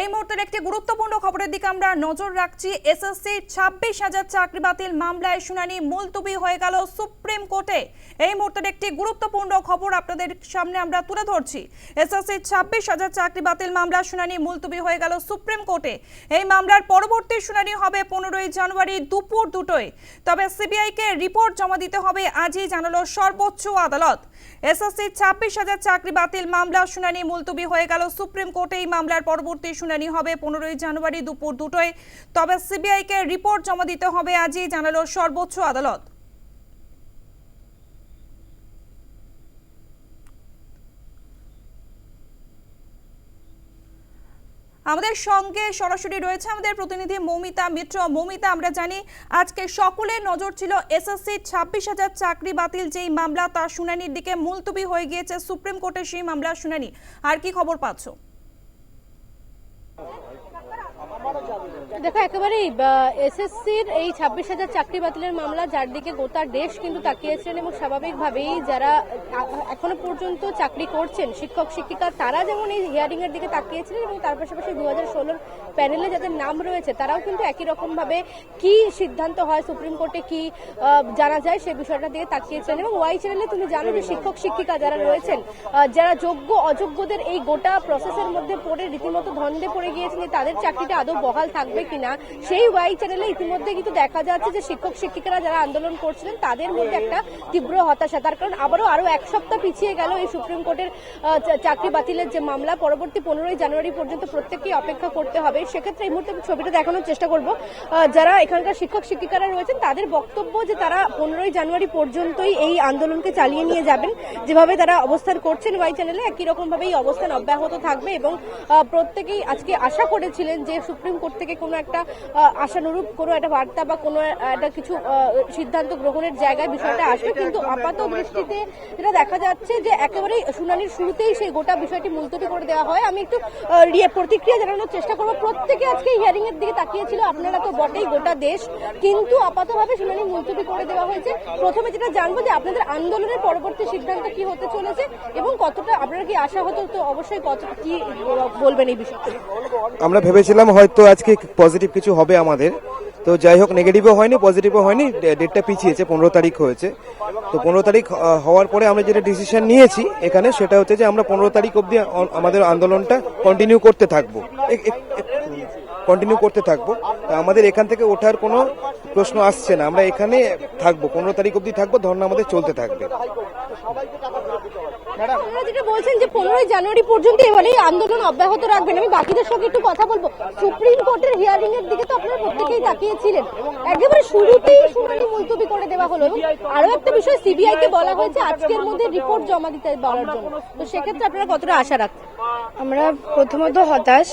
এই মুহূর্তের একটি গুরুত্বপূর্ণ খবরের দিকে আমরা নজর রাখছি। এসএসসি ছাব্বিশ হাজার চাকরি বাতিল মামলায় শুনানি মুলতুবি হয়ে গেল সুপ্রিম কোর্টে। এই মুহূর্তের একটি গুরুত্বপূর্ণ খবর আপনাদের সামনে আমরা তুলে ধরছি। এসএসসি ছাব্বিশ হাজার চাকরি বাতিল মামলা শুনানি মুলতুবি হয়ে গেল সুপ্রিম কোর্টে। এই মামলার পরবর্তী শুনানি হবে পনেরোই জানুয়ারি দুপুর দুটোয়। তবে সিবিআইকে রিপোর্ট জমা দিতে হবে আজই জানালো সর্বোচ্চ আদালত। এসএসসি ছাব্বিশ হাজার চাকরি বাতিল মামলা শুনানি মুলতুবি হয়ে গেল সুপ্রিম কোর্টে। এই মামলার পরবর্তী শুনানি হবে পনেরোই জানুয়ারি দুপুর দুটোয়। তবে সিবিআইকে রিপোর্ট জমা দিতে হবে আজই, জানালো সর্বোচ্চ আদালত। আমাদের সঙ্গে সরাসরি রয়েছে আমাদের প্রতিনিধি মৌমিতা মিত্র। মৌমিতা, আমরা জানি আজকে সকলের নজর ছিল এসএসসি ছাব্বিশ হাজার চাকরি বাতিল যেই মামলা, তার শুনানির দিকে মুলতুবি হয়ে গিয়েছে সুপ্রিম কোর্টের সেই মামলার শুনানি। আর কি খবর পাচ্ছ? দেখো, একেবারেই এসএসসির এই ছাব্বিশ হাজার চাকরি বাতিলের মামলা, যার দিকে গোটা দেশ কিন্তু তাকিয়েছেন এবং স্বাভাবিকভাবেই যারা এখনও পর্যন্ত চাকরি করছেন, শিক্ষক, শিক্ষিকা, তারা যেমন এই হিয়ারিং এর দিকে তাকিয়েছিলেন এবং তার পাশাপাশি দু হাজার ষোলোর প্যানেলে যাদের নাম রয়েছে, তারাও কিন্তু একই রকম ভাবে কি সিদ্ধান্ত হয়, সুপ্রিম কোর্টে কি জানা যায় সে বিষয়টা দিয়ে তাকিয়েছেন এবং ওয়াই চ্যানেলে তুমি জানো যে শিক্ষক, শিক্ষিকা যারা রয়েছেন যারা যোগ্য, অযোগ্যদের এই গোটা প্রসেসের মধ্যে পড়ে, রীতিমতো ধন্দে পড়ে গিয়েছেন তাদের চাকরিটা আদৌ বহাল থাকবে কিনা, সেই ওয়াই চ্যানেলে ইতিমধ্যে কিন্তু দেখা যাচ্ছে যে শিক্ষক, শিক্ষিকারা যারা আন্দোলন করছিলেন, তাদের মধ্যে একটা তীব্র হতাশা। তার কারণ আবারও আরও এক সপ্তাহ পিছিয়ে গেল এই সুপ্রিম কোর্টের চাকরি বাতিলের যে মামলা। পরবর্তী পনেরোই জানুয়ারি পর্যন্ত প্রত্যেককেই অপেক্ষা করতে হবে। সেক্ষেত্রে এই মুহূর্তে ছবিটা দেখানোর চেষ্টা করব। যারা এখানকার শিক্ষক, শিক্ষিকারা রয়েছেন, তাদের বক্তব্য যে তারা পনেরোই জানুয়ারি পর্যন্তই এই আন্দোলনকে চালিয়ে নিয়ে যাবেন। যেভাবে তারা অবস্থান করছেন ওয়াই চ্যানেলে একই রকম ভাবে এই অবস্থান অব্যাহত থাকবে এবং প্রত্যেকেই আজকে আশা করেছিলেন যে সুপ্রিম কোর্ট থেকে কোনো একটা আশানুরূপ কোনো একটা বার্তা বা কোনো একটা কিছু সিদ্ধান্ত গ্রহণের জায়গায় বিষয়টা আসবে। কিন্তু আপাত দৃষ্টিতে যেটা দেখা যাচ্ছে যে একেবারেই শুনানির শুরুতেই সেই গোটা বিষয়টি মুলতবি করে দেওয়া হয়। আমি একটু রিয়ে- প্রতিক্রিয়া জানানোর চেষ্টা করব। প্রত্যেকে আজকে হিয়ারিং এর দিকে তাকিয়েছিল। আপনারা তো বটেই গোটা দেশ। কিন্তু আপাতভাবে শুনানি মুলতবি করে দেওয়া হয়েছে। প্রথমে যেটা জানব যে আপনাদের আন্দোলনের পরবর্তী সিদ্ধান্ত কি হতে চলেছে এবং কতটা আপনারা কি আশা হতো তো অবশ্যই কত কি বলবেন এই বিষয়ে আমরা ভেবেছিলাম হয়তো আজকে পজিটিভ কিছু হবে আমাদের। তো যাই হোক নেগেটিভও হয়নি পজিটিভও হয়নি ডেটটা পিছিয়েছে, পনেরো তারিখ হয়েছে। তো পনেরো তারিখ হওয়ার পরে আমরা যেটা ডিসিশন নিয়েছি এখানে, সেটা হচ্ছে যে আমরা পনেরো তারিখ অবধি আমাদের আন্দোলনটা কন্টিনিউ করতে থাকব। কন্টিনিউ করতে থাকব। আমাদের এখান থেকে ওঠার কোনো প্রশ্ন আসছে না। আমরা এখানে থাকব, পনেরো তারিখ অবধি থাকব, ধর্ণা আমাদের চলতে থাকবে। যেটা বলছেন যে পনেরোই জানুয়ারি পর্যন্ত এবারে আন্দোলন অব্যাহত রাখবেন, আমি বাকিদের সঙ্গে একটু কথা বলব। সুপ্রিম কোর্টের হিয়ারিং এর দিকে তো আপনারা প্রত্যেকেই তাকিয়েছিলেন। একেবারে শুরুতেই শুনানি মুলতবি করে দেওয়া হলো আরও একটা বিষয় সিবিআই কে বলা হয়েছে, আজকের মধ্যে রিপোর্ট জমা দিতে বলার জন্য। তো সেক্ষেত্রে আপনারা কতটা আশা রাখছেন? আমরা প্রথমত হতাশ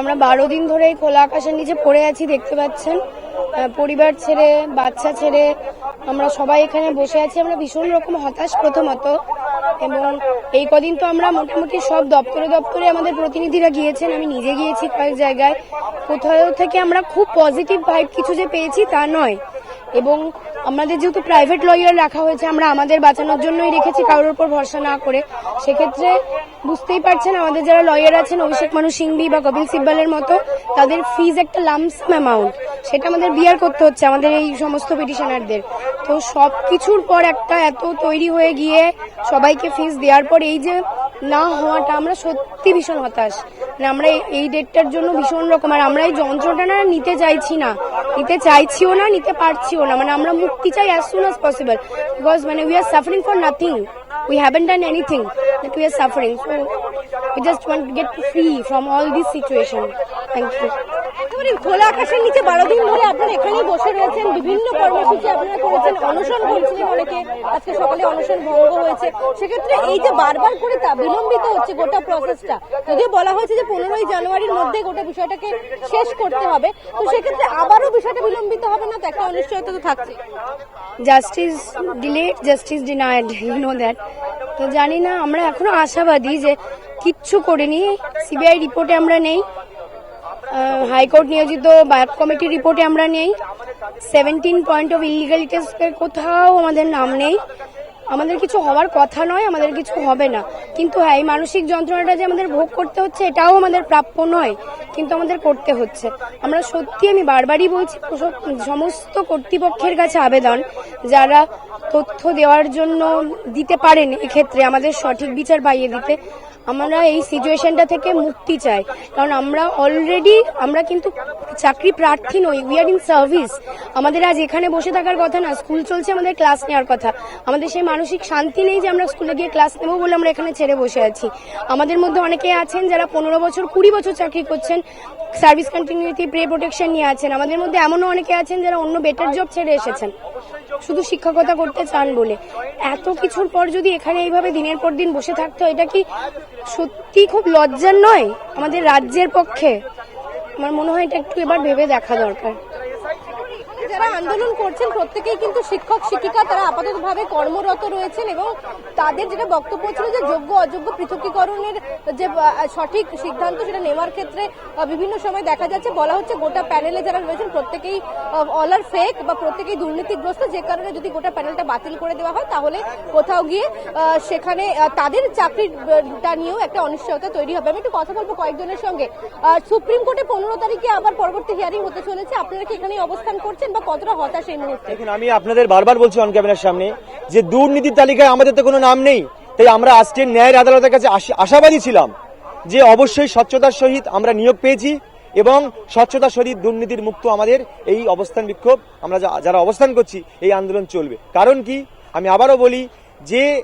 আমরা বারো দিন ধরে খোলা আকাশের নিচে পড়ে আছি, দেখতে পাচ্ছেন। পরিবার ছেড়ে, বাচ্চা ছেড়ে, আমরা সবাই এখানে বসে আছি, আমরা ভীষণ রকম হতাশ প্রথমত। এবং এই কদিন তো আমরা মোটামুটি সব দপ্তরে দপ্তরে আমাদের প্রতিনিধিরা গিয়েছেন, আমি নিজে গিয়েছি কয়েক জায়গায়। কোথাও থেকে আমরা খুব পজিটিভ ভাইব কিছু যে পেয়েছি তা নয়। এবং আমাদের যেহেতু প্রাইভেট লয়ার রাখা হয়েছে, আমরা আমাদের বাঁচানোর জন্যই রেখেছি, কারোর উপর ভরসা না করে। সেক্ষেত্রে বুঝতেই পারছেন, আমাদের যারা লয়ার আছেন, অভিষেক মানু সিংভি বা কপিল সিব্বালের মতো, তাদের ফিজ একটা লামসাম অ্যামাউন্ট সেটা আমাদের বিয়ার করতে হচ্ছে, আমাদের এই সমস্ত পিটিশনারদের তো সব কিছুর পর একটা এত তৈরি হয়ে গিয়ে সবাইকে ফিস দেওয়ার পর এই যে না হওয়াটা, আমরা সত্যি ভীষণ হতাশ। মানে আমরা এই- ডেটটার জন্য ভীষণ রকম। আর আমরা এই যন্ত্রটা না নিতে চাইছি না। নিতে চাইছিও না, নিতে পারছিও না। মানে আমরা মুক্তি চাই as soon as possible because মানে we are suffering for nothing haven't done anything that we are suffering so we just want to get free from all this situation thank you একেবারে খোলা আকাশের নিচে বারো দিন ধরে আপনারা এখানেই বসে রয়েছেন। বিভিন্ন কর্মসূচি আপনারা করেছেন। অনশন করছিলেন অনেকে। আজকে সকালে অনশন ভঙ্গ হয়েছে। সেক্ষেত্রে এই যে বারবার করে তা বিলম্বিত হচ্ছে গোটা প্রসেসটা যদিও বলা হয়েছে যে পনেরোই জানুয়ারির মধ্যে গোটা বিষয়টাকে শেষ করতে হবে তো সেক্ষেত্রে আবারও বিষয়টা বিলম্বিত হবে না? তো একটা অনিশ্চয়তা তো থাকছে। Justice delayed justice denied you know that তো জানি না, আমরা এখনও আশাবাদী যে কিচ্ছু করিনি। সিবিআই রিপোর্টে আমরা নেই। হাইকোর্ট নিয়োজিত বায়াপ কমিটির রিপোর্টে আমরা নেই। সেভেন্টিন পয়েন্ট অফ ইলিগালিটিস কোথাও আমাদের নাম নেই। আমাদের কিছু হওয়ার কথা নয়, আমাদের কিছু হবে না। কিন্তু হ্যাঁ এই মানসিক যন্ত্রণাটা যে আমাদের ভোগ করতে হচ্ছে, এটাও আমাদের প্রাপ্য নয়, কিন্তু আমাদের করতে হচ্ছে। আমরা সত্যি আমি বারবারই বলছি সমস্ত কর্তৃপক্ষের কাছে আবেদন, যারা তথ্য দেওয়ার জন্য দিতে পারেন এক্ষেত্রে, আমাদের সঠিক বিচার পাইয়ে দিতে। আমরা এই সিচুয়েশনটা থেকে মুক্তি চাই। কারণ আমরা অলরেডি আমরা কিন্তু চাকরি প্রার্থী নই উই আর ইন সার্ভিস আমাদের আজ এখানে বসে থাকার কথা না স্কুল চলছে, আমাদের ক্লাস নেওয়ার কথা। আমাদের সেই মানসিক শান্তি নেই যে আমরা স্কুলে গিয়ে ক্লাস নেব বলে আমরা এখানে ছেড়ে বসে আছি। আমাদের মধ্যে অনেকে আছেন যারা পনেরো বছর, কুড়ি বছর চাকরি করছেন সার্ভিস কন্টিনিউটি প্রে প্রোটেকশন নিয়ে আছেন। আমাদের মধ্যে এমনও অনেকে আছেন যারা অন্য বেটার জব ছেড়ে এসেছেন। শুধু শিক্ষকতা করতে চান বলে। এত কিছুর পর যদি এখানে এইভাবে দিনের পর দিন বসে থাকতো, এটা কি সত্যি খুব লজ্জার নয়? আমাদের রাজ্যের পক্ষে। আমার মনে হয় এটা একটু এবার ভেবে দেখা দরকার। যারা আন্দোলন করছেন, প্রত্যেকেই কিন্তু শিক্ষক, শিক্ষিকা, তারা আপাততভাবে কর্মরত রয়েছেন এবং তাদের যেটা বক্তব্য ছিল যে যোগ্য, অযোগ্য পৃথকীকরণের যে সঠিক সিদ্ধান্ত সেটা নেওয়ার ক্ষেত্রে বিভিন্ন সময় দেখা যাচ্ছে বলা হচ্ছে গোটা প্যানেলে যারা রয়েছেন, প্রত্যেকেই অল আর ফেক বা প্রত্যেকেই দুর্নীতিগ্রস্ত। যে কারণে যদি গোটা প্যানেলটা বাতিল করে দেওয়া হয়, তাহলে কোথাও গিয়ে সেখানে তাদের চাকরিটা নিয়েও একটা অনিশ্চয়তা তৈরি হবে। আমি একটু কথা বলব কয়েকজনের সঙ্গে। সুপ্রিম কোর্টে পনেরো তারিখে আবার পরবর্তী হিয়ারিং হতে চলেছে। আপনারা কি এখানে অবস্থান করছেন বা কতটা হতাশ এই মুহূর্তে। দেখুন, আমি আপনাদের বারবার বলছি অন ক্যামেরার সামনে যে দুর্নীতির তালিকায় আমাদের তো কোনো নাম নেই, তাই আমরা আজকে ন্যায়ের আদালতের কাছে আশা- আশাবাদী ছিলাম যে অবশ্যই স্বচ্ছতার সহিত আমরা নিয়োগ পেয়েছি এবং স্বচ্ছতার সহিত দুর্নীতির মুক্ত আমাদের এই অবস্থান বিক্ষোভ আমরা যারা অবস্থান করছি, এই আন্দোলন চলবে। কারণ কি? আমি আবারও বলি যে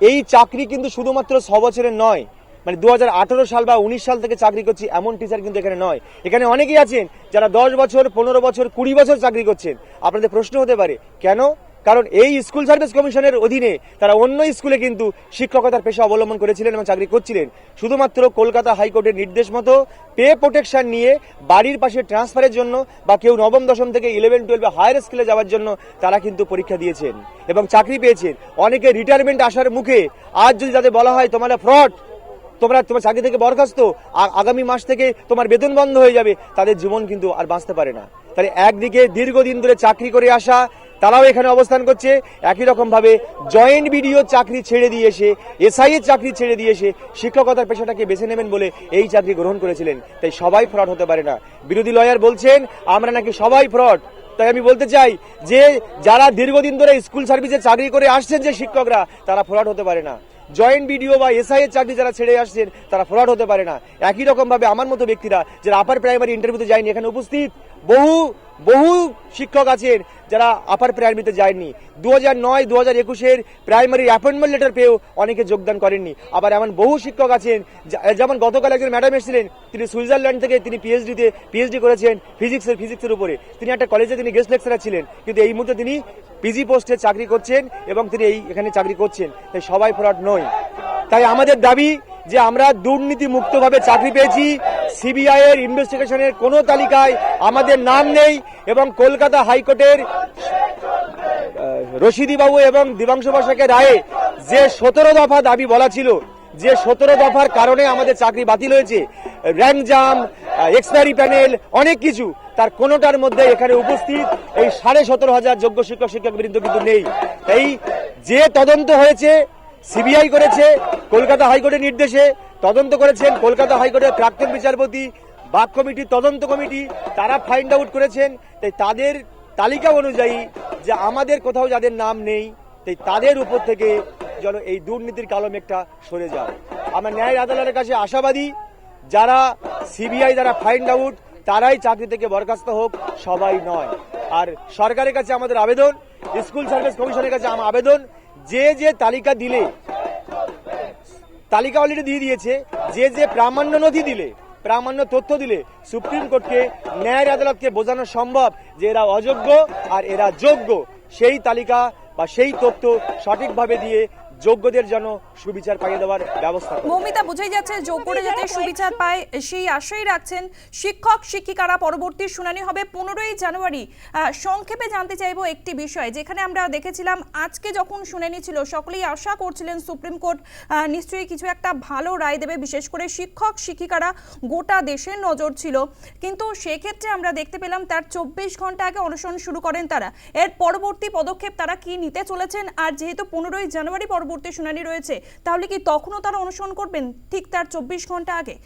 এই চাকরি কিন্তু শুধুমাত্র ছ বছরের নয় মানে দু হাজার আঠেরো সাল বা উনিশ সাল থেকে চাকরি করছি, এমন টিচার কিন্তু এখানে নয়। এখানে অনেকেই আছেন যারা দশ বছর, পনেরো বছর, কুড়ি বছর চাকরি করছেন। আপনাদের প্রশ্ন হতে পারে, কেন? কারণ এই স্কুল সার্ভিস কমিশনের অধীনে তারা অন্য স্কুলে কিন্তু শিক্ষকতার পেশা অবলম্বন করেছিলেন এবং চাকরি করছিলেন। শুধুমাত্র কলকাতা হাইকোর্টের নির্দেশ মতো পে প্রোটেকশন নিয়ে বাড়ির পাশে ট্রান্সফারের জন্য বা কেউ নবম, দশম থেকে ইলেভেন টুয়েলভে হায়ার স্কুলে যাওয়ার জন্য তারা কিন্তু পরীক্ষা দিয়েছেন এবং চাকরি পেয়েছেন। অনেকে রিটায়ারমেন্ট আসার মুখে আজ যদি তাদের বলা হয় তোমরা ফ্রড তোমরা তোমার চাকরি থেকে বরখাস্ত আ- আগামী মাস থেকে তোমার বেতন বন্ধ হয়ে যাবে। তাদের জীবন কিন্তু আর বাঁচতে পারে না। তাহলে একদিকে দীর্ঘদিন ধরে চাকরি করে আসা, তারাও এখানে অবস্থান করছে। একই রকম ভাবে জয়েন্ট বিডিও চাকরি ছেড়ে দিয়ে এসে এসআই এর চাকরি ছেড়ে দিয়ে এসে শিক্ষকতার পেশাটাকে বেছে নেবেন বলে এই চাকরি গ্রহণ করেছিলেন। তাই সবাই ফ্রড হতে পারে না। বিরোধী লয়ার বলছেন, আমরা নাকি সবাই ফ্রড। তাই আমি বলতে চাই যে, যারা দীর্ঘদিন ধরে স্কুল সার্ভিসে চাকরি করে আসছেন যে শিক্ষকরা, তারা ফ্রড হতে পারে না। জয়েন্ট বিডিও বা এসআই এর চাকরি যারা ছেড়ে আসছেন, তারা ফ্রড হতে পারে না। একই রকম ভাবে আমার মতো ব্যক্তিরা যারা আপার প্রাইমারি ইন্টারভিউতে যায়নি, এখানে উপস্থিত বহু বহু শিক্ষক আছেন যারা আপার প্রাইমারিতে যায়নি। দু হাজার নয় দু হাজার একুশের প্রাইমারি অ্যাপয়েন্টমেন্ট লেটার পেয়েও অনেকে যোগদান করেননি। আবার এমন বহু শিক্ষক আছেন যেমন গতকাল একজন ম্যাডাম এসেছিলেন, তিনি সুইজারল্যান্ড থেকে তিনি পিএইচডিতে পিএইচডি করেছেন ফিজিক্সের ফিজিক্সের উপরে। তিনি একটা কলেজে তিনি গেস্ট লেকচারার ছিলেন, কিন্তু এই মুহূর্তে তিনি পিজি পোস্টে চাকরি করছেন এবং তিনি এই এখানে চাকরি করছেন। তাই সবাই ফ্রড নয় তাই আমাদের দাবি যে আমরা দুর্নীতি মুক্তভাবে চাকরি পেয়েছি সিবিআই এর ইনভেস্টিগেশনের কোনো তালিকায় আমাদের নাম নেই এবং কলকাতা হাইকোর্টের রশিদি বাবু এবং দিবাংশু বসাকের রায়ে যে সতেরো দফা দাবি বলা ছিল, যে সতেরো দফার কারণে আমাদের চাকরি বাতিল হয়েছে র্যাঙ্ক জাম, এক্সপায়ারি প্যানেল, অনেক কিছু, তার কোনোটার মধ্যে এখানে উপস্থিত এই সাড়ে সতেরো হাজার যোগ্য শিক্ষক শিক্ষক বৃন্দ কিন্তু নেই। এই যে তদন্ত হয়েছে সিবিআই করেছে, কলকাতা হাইকোর্টের নির্দেশে তদন্ত করেছেন। কলকাতা হাইকোর্টের প্রাক্তন বিচারপতি, বাক কমিটি, তদন্ত কমিটি, তারা ফাইন্ড আউট করেছেন। তাই তাদের তালিকা অনুযায়ী যে আমাদের কোথাও যাদের নাম নেই, তাই তাদের উপর থেকে যেন এই দুর্নীতির কালো মেঘটা সরে যায়। আমরা ন্যায় আদালতের কাছে আশাবাদী, যারা সিবিআই যারা ফাইন্ড আউট তারাই চাকরি থেকে বরখাস্ত হোক, সবাই নয়। আর সরকারের কাছে আমাদের আবেদন, স্কুল সার্ভিস কমিশনের কাছে আমার আবেদন যে যে তালিকা দিলে, তালিকা অলরেডি দিয়ে দিয়েছে, যে যে প্রামাণ্য নথি দিলে, প্রামাণ্য তথ্য দিলে, সুপ্রিম কোর্টকে, ন্যায় আদালতকে বোঝানো সম্ভব যে এরা অযোগ্য আর এরা যোগ্য। সেই তালিকা বা সেই তথ্য সঠিকভাবে দিয়ে যোগ্যদের যেন সুবিচার পাইয়ে দেওয়ার ব্যবস্থা। মৌমিতা, বোঝাই যাচ্ছে যোগ্য করে যাতে সুবিচার পায়, সেই আশাই রাখছেন শিক্ষক, শিক্ষিকারা। পরবর্তী শুনানি হবে পনেরোই জানুয়ারি। সংক্ষেপে জানতে চাইব একটি বিষয়, যেখানে আমরা দেখেছিলাম আজকে যখন শুনানি ছিল, সকলেই আশা করছিলেন সুপ্রিম কোর্ট নিশ্চয়ই কিছু একটা ভালো রায় দেবে। বিশেষ করে শিক্ষক, শিক্ষিকারা গোটা দেশের নজর ছিল। কিন্তু সেক্ষেত্রে আমরা দেখতে পেলাম তার চব্বিশ ঘণ্টা আগে অনশন শুরু করেন তারা। এর পরবর্তী পদক্ষেপ তারা কি নিতে চলেছেন? আর যেহেতু পনেরোই জানুয়ারি পরবর্তী শুনানি রয়েছে তাহলে কি তখনও তারা অনুসরণ করবেন? ঠিক তার চব্বিশ ঘণ্টা আগে।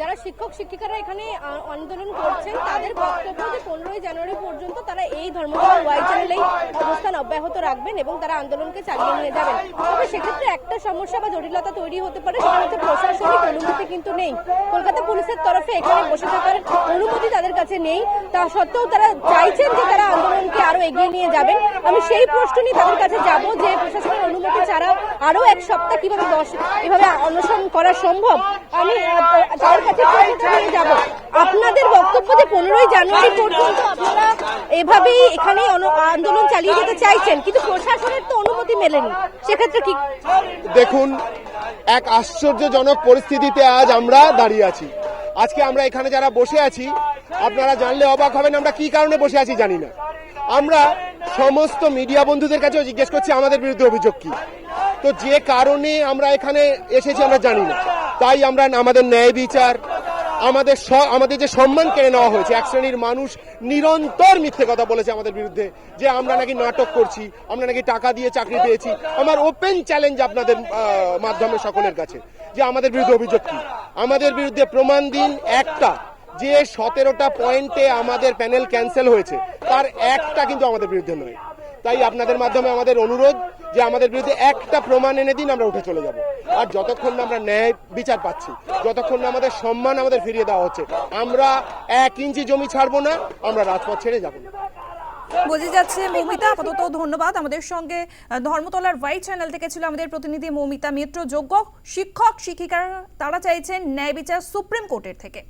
যারা শিক্ষক, শিক্ষিকারা এখানে আন্দোলন করছেন, তাদের বক্তব্য যে পনেরোই জানুয়ারি পর্যন্ত তারা এই ধর্মঘট ওয়াই চ্যানেলেই অবস্থান অব্যাহত রাখবেন এবং তারা আন্দোলনকে চালিয়ে নিয়ে যাবেন। তবে সেক্ষেত্রে একটা সমস্যা বা জটিলতা তৈরি হতে পারে, সেটা হচ্ছে প্রশাসনিক অনুমতি কিন্তু নেই। কলকাতা পুলিশের তরফে এখানে বসে থাকার অনুমতি তাদের কাছে নেই। তা সত্ত্বেও তারা চাইছেন যে এগিয়ে নিয়ে যাবেন। আমি সেই প্রশ্ন নিয়ে তাদের কাছে যাব যে প্রশাসনের অনুমতি ছাড়া আরও এক সপ্তাহ কীভাবে এভাবে অনশন করা সম্ভব? আমি তাদের কাছে নিয়ে যাব। আপনাদের বক্তব্য যে পনেরোই জানুয়ারি পর্যন্ত আপনারা এভাবেই এখানে অন- আন্দোলন চালিয়ে যেতে চাইছেন, কিন্তু প্রশাসনের তো অনুমতি মেলেনি। সেক্ষেত্রে কি দেখুন, এক আশ্চর্যজনক পরিস্থিতিতে আজ আমরা দাঁড়িয়ে আছি। আজকে আমরা এখানে যারা বসে আছি, আপনারা জানলে অবাক হবেন আমরা কি কারণে বসে আছি জানি না। আমরা সমস্ত মিডিয়া বন্ধুদের কাছেও জিজ্ঞেস করছি, আমাদের বিরুদ্ধে অভিযোগ কি? তো যে কারণে আমরা এখানে এসেছি আমরা জানি না। তাই আমরা আমাদের ন্যায় বিচার, আমাদের আমাদের যে সম্মান কেড়ে নেওয়া হয়েছে, এক শ্রেণির মানুষ নিরন্তর মিথ্যে কথা বলেছে আমাদের বিরুদ্ধে, যে আমরা নাকি নাটক করছি, আমরা নাকি টাকা দিয়ে চাকরি পেয়েছি। আমার ওপেন চ্যালেঞ্জ আপনাদের মাধ্যমে সকলের কাছে, যে আমাদের বিরুদ্ধে অভিযোগ কি? আমাদের বিরুদ্ধে প্রমাণ দিন একটা। যে সতেরোটা পয়েন্টে আমাদের প্যানেল ক্যান্সেল হয়েছে, তার একটা কিন্তু আমাদের বিরুদ্ধে নয়। তাই আপনাদের মাধ্যমে আমাদের অনুরোধ যে আমাদের বিরুদ্ধে একটা প্রমাণ এনে দিন, আমরা উঠে চলে যাব। আর যতক্ষণ না আমরা ন্যায় বিচার পাচ্ছি, যতক্ষণ না আমাদের সম্মান আমাদের ফিরিয়ে দেওয়া হচ্ছে, আমরা এক ইঞ্চি জমি ছাড়বো না, আমরা রাজপথ ছেড়ে যাব না। বোঝা যাচ্ছে, মৌমিতা, আপাতত ধন্যবাদ। আমাদের সঙ্গে ধর্মতলার হোয়াইট চ্যানেল থেকে ছিল আমাদের প্রতিনিধি মৌমিতা মিত্র, যোগ্য শিক্ষক, শিক্ষিকারা, তারা চাইছেন ন্যায় বিচার সুপ্রিম কোর্টের থেকে।